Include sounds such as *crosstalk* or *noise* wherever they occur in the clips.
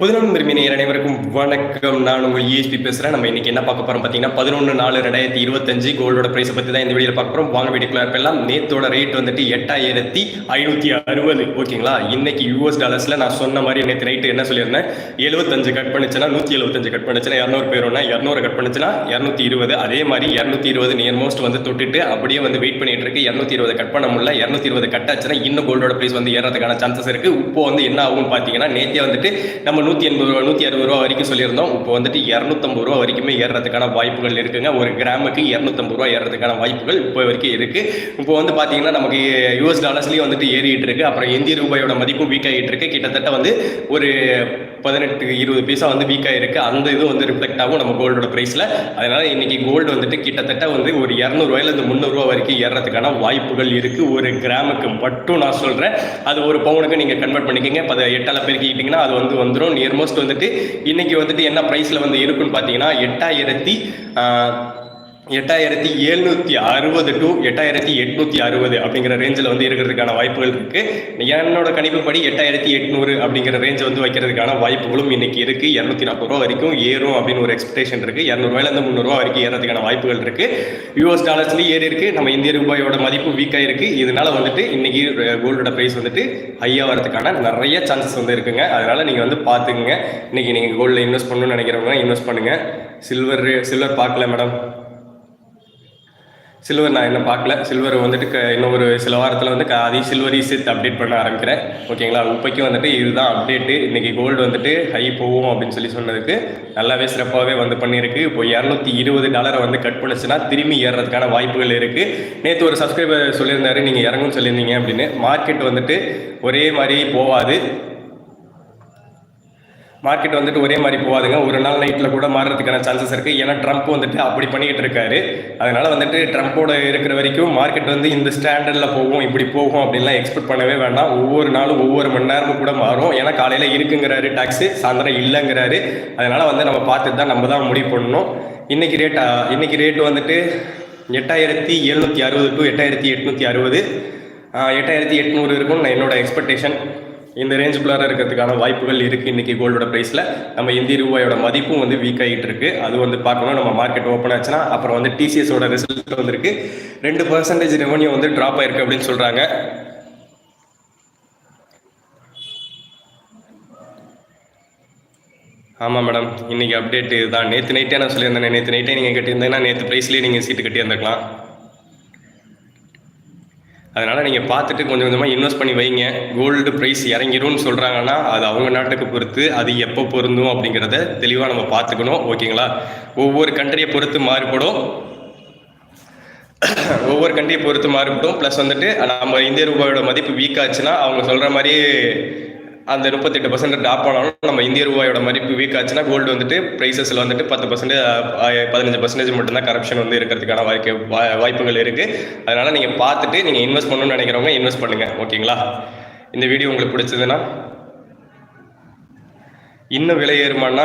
புதுநன் விரும்பினர் அனைவருக்கும் வணக்கம். நான் உங்கள் இஎஸ்பி பேசுகிறேன் நம்ம இன்னைக்கு என்ன பார்க்க போறோம் பார்த்தீங்கன்னா பதினொன்று நாலு ரெண்டாயிரத்தி இருபத்தஞ்சு கோல்டோட ப்ரைஸை பற்றி தான் இந்த வீடியோவில் பார்க்க போகிறோம் வாங்க வீடியோக்குள்ள இருப்பெல்லாம் நேத்தோட ரேட் வந்துட்டு எட்டாயிரத்தி ஐநூற்றி அறுபது. ஓகேங்களா? இன்னைக்கு யூஎஸ் டாலர்ஸில் நான் சொன்ன மாதிரி நேற்று நைட்டு என்ன சொல்லியிருந்தேன்? எழுபத்தஞ்சு கட் பண்ணுச்சுன்னா நூற்றி எழுபத்தஞ்சு கட் பண்ணுச்சுன்னா இரநூறு போயிடும்னா இரநூறு கட் பண்ணுச்சுன்னா இரநூத்தி இருபது. அதே மாதிரி இரநூத்தி இருபது நியர்மோஸ்ட் வந்து தொட்டுட்டு அப்படியே வந்து வெயிட் பண்ணிட்டு இருக்கு. இரநூத்தி இருபது கட் பண்ண முடியல. இரநூத்தி இருபது கட் ஆச்சுன்னா இன்னும் கோல்டோட ப்ரைஸ் வந்து ஏறதுக்கான சான்சஸ் இருக்கு. இப்போ வந்து என்ன ஆகும்னு பார்த்தீங்கன்னா நேற்றே வந்துட்டு நம்ம நூற்றி எண்பது ரூபா நூற்றி அறுபது ரூபா வரைக்கும் சொல்லியிருந்தோம். இப்போ வந்துட்டு இரநூத்தம்பது ரூபா வரைக்குமே ஏறுறதுக்கான வாய்ப்புகள் இருக்குங்க. ஒரு கிராமுக்கு இரநூத்தம்பது ரூபா ஏறுறதுக்கான வாய்ப்புகள் இப்போ வரைக்கும் இருக்குது இப்போ வந்து பார்த்தீங்கன்னா நமக்கு யூஎஸ் டாலர்ஸ்லேயும் வந்துட்டு ஏறிட்டு இருக்கு. அப்புறம் இந்திய ரூபாயோட மதிப்பும் வீக் ஆகிட்டு இருக்கு. கிட்டத்தட்ட வந்து ஒரு பதினெட்டு இருபது பைசா வந்து வீக் ஆகிருக்கு அந்த இது வந்து ரிஃப்ளெக்ட் ஆகும் நம்ம கோல்டோட ப்ரைஸில் அதனால் இன்றைக்கி கோல்டு வந்துட்டு கிட்டத்தட்ட வந்து ஒரு இரநூறுவாயிலேருந்து முந்நூறுரூவா வரைக்கும் ஏறதுக்கான வாய்ப்புகள் இருக்குது ஒரு கிராமுக்கு மட்டும் நான் சொல்கிறேன் அது ஒரு பவுனுக்கு நீங்கள் கன்வெர்ட் பண்ணிக்கங்க. இப்போ அதை எட்டால பெருக்கிக்கிட்டிங்கன்னா அது வந்து வந்துடும் நியர்மோஸ்ட் வந்துட்டு இன்னைக்கு வந்துட்டு என்ன ப்ரைஸ்ல வந்து இருக்குன்னு பார்த்தீங்கன்னா எட்டாயிரத்தி எட்டாயிரத்தி எழுநூத்தி அறுபது டு எட்டாயிரத்தி எட்நூத்தி அறுபது அப்படிங்கிற ரேஞ்சில் வந்து இருக்கிறதுக்கான வாய்ப்புகள் இருக்கு. என்னோட கணிப்புப்படி எட்டாயிரத்தி எட்நூறு அப்படிங்கிற ரேஞ்ச் வந்து வைக்கிறதுக்கான வாய்ப்புகளும் இன்னைக்கு இருக்கு. இரநூத்தி நாற்பது ரூபா வரைக்கும் ஏறும் அப்படின்னு ஒரு எக்ஸ்பெக்டேஷன் இருக்கு. இரநூறுவாயிலேருந்து முந்நூறுவா வரைக்கும் ஏறதுக்கான வாய்ப்புகள் இருக்கு. யூஎஸ் டாலர்ஸ்லயும் ஏறி இருக்கு. நம்ம இந்திய ரூபாயோட மதிப்பு வீக்காக இருக்கு. இதனால வந்துட்டு இன்னைக்கு கோல்டோட ப்ரைஸ் வந்துட்டு ஹையாக வரதுக்கான நிறைய சான்சஸ் வந்து இருக்குங்க. அதனால நீங்க வந்து பாத்துக்கங்க இன்னைக்கு நீங்க கோல்டில் இன்வெஸ்ட் பண்ணணும்னு நினைக்கிறவங்க இன்வெஸ்ட் பண்ணுங்க. சில்வர் சில்வர் பார்க்கல மேடம் சில்வர் நான் இன்னும் பார்க்கல. சில்வர் வந்துட்டு க- இன்னும் ஒரு சில வாரத்தில் வந்து க- அதையும் சில்வரி சேர்த்து அப்டேட் பண்ண ஆரம்பிக்கிறேன். ஓகேங்களா இப்போக்கி வந்துட்டு இதுதான் அப்டேட்டு இன்றைக்கி கோல்டு வந்துட்டு ஹை போகும் அப்படின்னு சொல்லி சொன்னதுக்கு நல்லாவே சிறப்பாகவே வந்து பண்ணியிருக்கு. இப்போ இரநூத்தி இருபது டாலரை வந்து கட் பண்ணுச்சுன்னா திரும்பி ஏறுறதுக்கான வாய்ப்புகள் இருக்குது நேற்று ஒரு சப்ஸ்கிரைபர் சொல்லியிருந்தாரு நீங்கள் இறங்கும் சொல்லியிருந்தீங்க அப்படின்னு. மார்க்கெட் வந்துட்டு ஒரே மாதிரி போகாது. மார்க்கெட் வந்துட்டு ஒரே மாதிரி போகாதுங்க. ஒரு நாள் நைட்டில் கூட மாறுறதுக்கான சான்சஸ் இருக்குது ஏன்னா ட்ரம்ப் வந்துட்டு அப்படி பண்ணிக்கிட்டு இருக்காரு. அதனால வந்துட்டு ட்ரம்ப்போட இருக்கிற வரைக்கும் மார்க்கெட் வந்து இந்த ஸ்டாண்டர்டில் போகும் இப்படி போகும் அப்படின்லாம் எக்ஸ்பெக்ட் பண்ணவே வேண்டாம். ஒவ்வொரு நாளும் ஒவ்வொரு மணி நேரமும் கூட மாறும். ஏன்னா காலையில் இருக்குங்கிறாரு டாக்ஸு சாயந்தரம் இல்லைங்கிறாரு. அதனால வந்து நம்ம பார்த்துட்டு தான் நம்ம தான் முடிவு பண்ணணும். இன்னைக்கு ரேட் இன்னைக்கு ரேட் வந்துட்டு எட்டாயிரத்தி எழுநூற்றி அறுபது டு எட்டாயிரத்தி எட்நூற்றி அறுபது. எட்டாயிரத்தி எட்நூறு இருக்கும்னு நான் என்னோட எக்ஸ்பெக்டேஷன் இந்த ரேஞ்சுக்குள்ளார இருக்கிறதுக்கான வாய்ப்புகள் இருக்குது இன்றைக்கி கோல்டோட ப்ரைஸில் நம்ம இந்திய ரூபாயோட மதிப்பும் வந்து வீக் ஆகிட்டு இருக்கு. அது வந்து பார்க்கணும். நம்ம மார்க்கெட் ஓப்பன் ஆச்சுன்னா அப்புறம் வந்து டிசிஎஸோட ரிசல்ட் வந்திருக்கு. ரெண்டு பர்சன்டேஜ் ரெவன்யூ வந்து ட்ராப் ஆயிருக்கு அப்படின்னு சொல்கிறாங்க ஆமாம் மேடம் இன்னைக்கு அப்டேட் இதுதான். நேற்று நைட்டே நான் சொல்லியிருந்தேன். நேற்று நைட்டே நீங்கள் கட்டியிருந்தேன்னா நேற்று ப்ரைஸ்லேயே நீங்கள் சீட்டு கட்டி அதனால் நீங்கள் பார்த்துட்டு கொஞ்சம் கொஞ்சமாக இன்வெஸ்ட் பண்ணி வைங்க. கோல்டு ப்ரைஸ் இறங்கிரும்னு சொல்கிறாங்கன்னா அது அவங்க நாட்டுக்கு பொறுத்து அது எப்போ பொருந்தும் அப்படிங்கிறத தெளிவாக நம்ம பார்த்துக்கணும். ஓகேங்களா? ஒவ்வொரு கண்ட்ரியை பொறுத்து மாறுபடும். *coughs* ஒவ்வொரு கண்ட்ரியை பொறுத்து மாறுபடும். ப்ளஸ் வந்துட்டு நம்ம இந்திய ரூபாயோட மதிப்பு வீக் ஆச்சுன்னா அவங்க சொல்கிற மாதிரி அந்த முப்பத்தெட்டு பர்சன்ட் டாப் ஆனாலும் நம்ம இந்திய ரூபாயோட மதிப்பு வீக் ஆச்சுன்னா கோல்டு வந்துட்டு ப்ரைஸஸில் வந்துட்டு பத்து பர்சன்டேஜ் பதினஞ்சு பர்சன்டேஜ் மட்டும்தான் கரப்ஷன் வந்து இருக்கிறதுக்கான வாய்ப்பு வா- வாய்ப்புகள் இருக்குது அதனால் நீங்கள் பார்த்துட்டு நீங்கள் இன்வெஸ்ட் பண்ணணும்னு நினைக்கிறவங்க இன்வெஸ்ட் பண்ணுங்கள் ஓகேங்களா இந்த வீடியோ உங்களுக்கு பிடிச்சதுன்னா இன்னும் விலை ஏறுமானா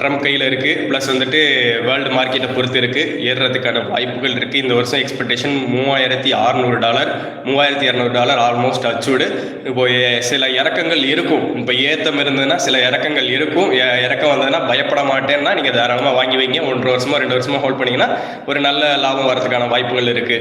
ட்ரம்ப் கையில் இருக்குது ப்ளஸ் வந்துட்டு வேர்ல்டு மார்க்கெட்டை பொறுத்து இருக்குது ஏறுறதுக்கான வாய்ப்புகள் இருக்குது இந்த வருஷம் எக்ஸ்பெக்டேஷன் மூவாயிரத்தி அறநூறு டாலர் மூவாயிரத்தி இரநூறு டாலர் ஆல்மோஸ்ட் அச்சூடு இப்போ சில இறக்கங்கள் இருக்கும். இப்போ ஏத்தம் இருந்ததுன்னா சில இறக்கங்கள் இருக்கும். இறக்கம் வந்ததுன்னா பயப்பட மாட்டேன்னா நீங்கள் தாராளமாக வாங்கி வைங்க. ஒன்றரை வருஷமா ரெண்டு வருஷமா ஹோல்ட் பண்ணிங்கன்னா ஒரு நல்ல லாபம் வரதுக்கான வாய்ப்புகள் இருக்குது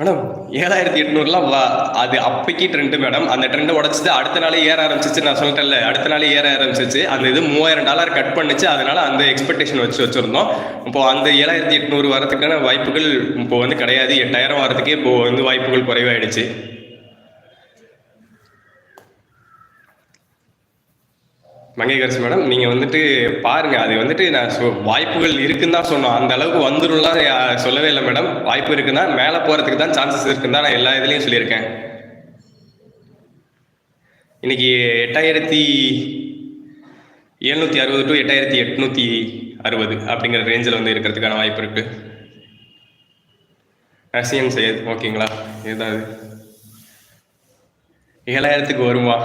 மேடம் ஏழாயிரத்தி எட்நூறுலாம் வா. அது அப்பைக்கு ட்ரெண்டு மேடம். அந்த ட்ரெண்டை உடச்சிட்டு அடுத்த நாளே ஏற ஆரம்பிச்சிச்சு. நான் சொல்லிட்டேன்ல அடுத்த நாளே ஏற ஆரம்பிச்சிச்சு. அந்த இது மூவாயிரம் டாலர் கட் பண்ணிச்சு. அதனால அந்த எக்ஸ்பெக்டேஷன் வச்சு வச்சுருந்தோம். இப்போ அந்த ஏழாயிரத்தி எட்நூறு வரதுக்கான வாய்ப்புகள் இப்போ வந்து கிடையாது. எட்டாயிரம் வரதுக்கே இப்போ வந்து வாய்ப்புகள் குறைவாயிடுச்சு. மங்கைகரசி மேடம் நீங்கள் வந்துட்டு பாருங்க அது வந்துட்டு நான் வாய்ப்புகள் இருக்குன்னு தான் சொன்னோம். அந்த அளவுக்கு வந்துரும்லாம் சொல்லவே இல்லை மேடம். வாய்ப்பு இருக்குன்னா மேலே போகிறதுக்கு தான் சான்சஸ் இருக்குன்னு தான் நான் எல்லா இதுலேயும் சொல்லியிருக்கேன். இன்னைக்கு எட்டாயிரத்தி எழுநூற்றி அறுபது டு எட்டாயிரத்தி எட்நூற்றி அறுபது அப்படிங்கிற ரேஞ்சில் வந்து இருக்கிறதுக்கான வாய்ப்பு இருக்கு. ரஷ்யன் சையத் ஓகேங்களா ஏதாவது ஏழாயிரத்துக்கு வருமா?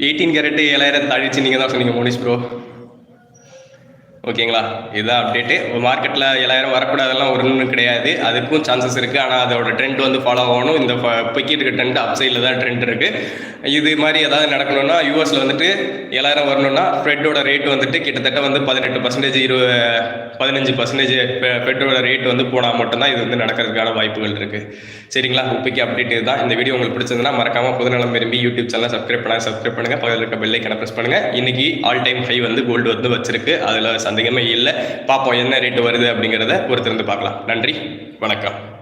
எயிட்டீன் கேரட் ஏழாயிரம் தாழிச்சு நீங்கள் தான் சொன்னீங்க மோனிஷ் ப்ரோ ஓகேங்களா? இதுதான் அப்டேட்டு மார்க்கெட்டில் ஏழாயிரம் வரக்கூடாதெல்லாம் ஒரு ஒன்றும் கிடையாது. அதுக்கும் சான்சஸ் இருக்குது ஆனால் அதோட ட்ரெண்ட் வந்து ஃபாலோ ஆகணும். இந்த பொய்க்கிட்டு இருக்க ட்ரெண்ட் அப் சைடில் தான் ட்ரெண்ட் இருக்குது இது மாதிரி ஏதாவது நடக்கணும்னா யூஎஸில் வந்துட்டு ஏழாயிரம் வரணும்னா ஃப்ரெட்டோட ரேட் வந்துட்டு கிட்டத்தட்ட வந்து பதினெட்டு பர்சன்டேஜ் இருபது பதினஞ்சு பர்சன்டேஜ் ஃபெட்டோட ரேட் வந்து போனால் மட்டும்தான் இது வந்து நடக்கிறதுக்கான வாய்ப்புகள் இருக்குது சரிங்களா? இப்போக்கி அப்டேட் இதுதான். இந்த வீடியோ உங்களுக்கு பிடிச்சிருந்தா மறக்காம புதுநலம் விரும்பி யூடியூப் சேனல் சப்ஸ்கிரைப் பண்ண சப்ஸ்கிரைப் பண்ணுங்கள் பக்கத்தில் இருக்க பெல்லைக்கான ப்ரெஸ் பண்ணுங்க. இன்னைக்கு ஆல் டைம் ஹை வந்து கோல்டு வந்து வச்சிருக்கு. அதில் சந்தேகமே இல்லை. பார்ப்போம் என்ன ரேட் வருது அப்படிங்கிறத பொறுத்திருந்து பார்க்கலாம். நன்றி. வணக்கம்.